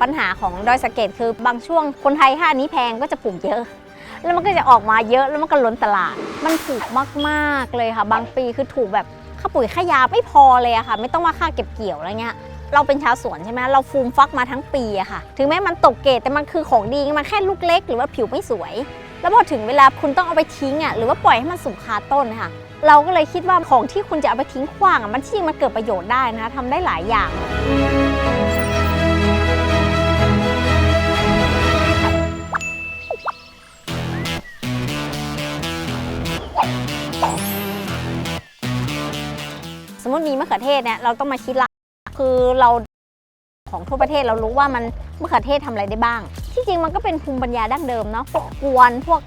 ปัญหาของดอยสะเก็ดคือบางช่วงคนไทยถ้านี้แพงก็จะปลูกเยอะ แล้วมันก็จะออกมาเยอะแล้วมันก็ล้นตลาด มันถูกมากๆเลยค่ะ บางปีคือถูกแบบค่าปุ๋ยค่ายาไม่พอเลยอะค่ะ ไม่ต้องว่าค่าเก็บเกี่ยวอะไรเงี้ยเราเป็นชาวสวนใช่ไหมเราฟูมฟักมาทั้งปีอะค่ะ ถึงแม้มันตกเกรดแต่มันคือของดีมันแค่ลูกเล็ก หรือว่าผิวไม่สวย แล้วพอถึงเวลาคุณต้องเอาไปทิ้งอะหรือว่าปล่อยให้มันสุกคาต้นนะคะเราก็เลยคิดว่าของที่คุณจะเอาไปทิ้งขว้างอะมันที่จริงมันเกิดประโยชน์ได้นะคะทำได้หลายอย่าง มมติมีมะเขือเทศเนี่ยเราต้องมาคิดละคือเราของทั่วประเทศเรารู้ว่ามันมะเขือเทศทำอะไรได้บ้าง ที่จริงมันก็เป็นภูมิปัญญาดั้งเดิมเนาะพวกกวนพวก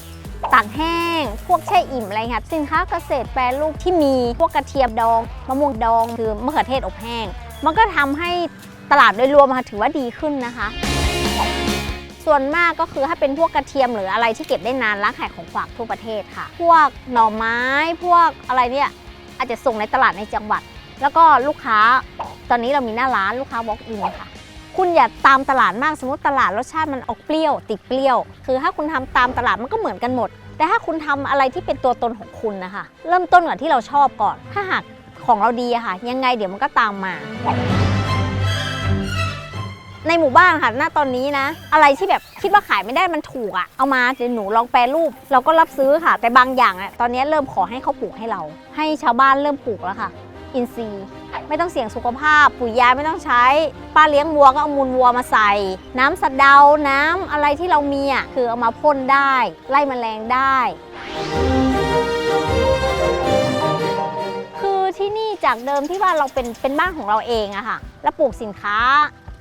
ตากแห้ง พวกแช่อิ่มอะไรเงี้ยสินค้าเกษตรแปรรูปที่มีพวกกระเทียมดองมะม่วงดองคือมะเขือเทศอบแห้ง มันก็ทำให้ตลาดโดยรวมมาถือว่าดีขึ้นนะคะ ส่วนมากก็คือถ้าเป็นพวกกระเทียมหรืออะไรที่เก็บได้นานร้านขายของฝากทั่วประเทศค่ะ พวกหน่อไม้พวกอะไรเนี่ยอาจจะส่งในตลาดในจังหวัด แล้วก็ลูกค้าตอนนี้เรามีหน้าร้านลูกค้า walk in ค่ะ คุณอย่าตามตลาดมากสมมติตลาดรสชาติมันออกเปรี้ยว ติดเปรี้ยว คือถ้าคุณทำตามตลาดมันก็เหมือนกันหมด แต่ถ้าคุณทำอะไรที่เป็นตัวตนของคุณนะคะ เริ่มต้นก่อนที่เราชอบก่อน ถ้าหากของเราดีอะค่ะ ยังไงเดี๋ยวมันก็ตามมาในหมู่บ้านค่ะ หน้าตอนนี้นะ อะไรที่แบบคิดว่าขายไม่ได้มันถูกอะเอามาเดี๋ยวหนูลองแปรรูป เราก็รับซื้อค่ะ แต่บางอย่างอะตอนนี้เริ่มขอให้เขาปลูกให้เรา ให้ชาวบ้านเริ่มปลูกแล้วค่ะ อินทรีย์ ไม่ต้องเสี่ยงสุขภาพ ปุ๋ยยาไม่ต้องใช้ ป้าเลี้ยงวัวก็เอามูลวัวมาใส่ น้ำสะเดา น้ำอะไรที่เรามีอะคือเอามาพ่นได้ ไล่แมลงได้ คือที่นี่จากเดิมที่ว่าเราเป็นเป็นบ้านของเราเองอะค่ะ แล้วปลูกสินค้า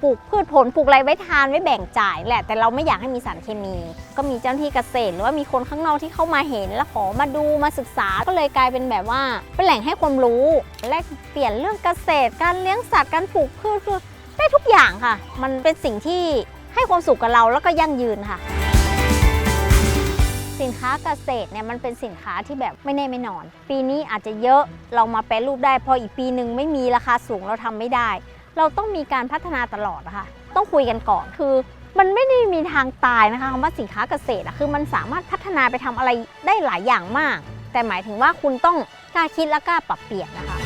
ปลูกพืชผลปลูกอะไรไว้ทานไว้แบ่งจ่ายแหละแต่เราไม่อยากให้มีสารเคมี ก็มีเจ้าหน้าที่เกษตร หรือว่ามีคนข้างนอกที่เข้ามาเห็น แล้วขอมาดูมาศึกษาก็เลยกลายเป็นแบบว่าเป็นแหล่งให้ความรู้แลกเปลี่ยนเรื่องเกษตร การเลี้ยงสัตว์การปลูกพืชคือได้ทุกอย่างค่ะ มันเป็นสิ่งที่ให้ความสุขกับเราแล้วก็ยั่งยืนค่ะ สินค้าเกษตรเนี่ยมันเป็นสินค้าที่แบบไม่แน่ไม่นอน ปีนี้อาจจะเยอะเรามาแปรรูปได้พออีกปีหนึ่งไม่มีราคาสูงเราทำไม่ได้ เราต้องมีการพัฒนาตลอดนะคะต้องคุยกันก่อนคือ มันไม่ได้มีทางตายนะคะคำว่าสินค้าเกษตรอะคือมันสามารถพัฒนาไปทำอะไรได้หลายอย่างมาก แต่หมายถึงว่าคุณต้องกล้าคิดและกล้าปรับเปลี่ยนนะคะ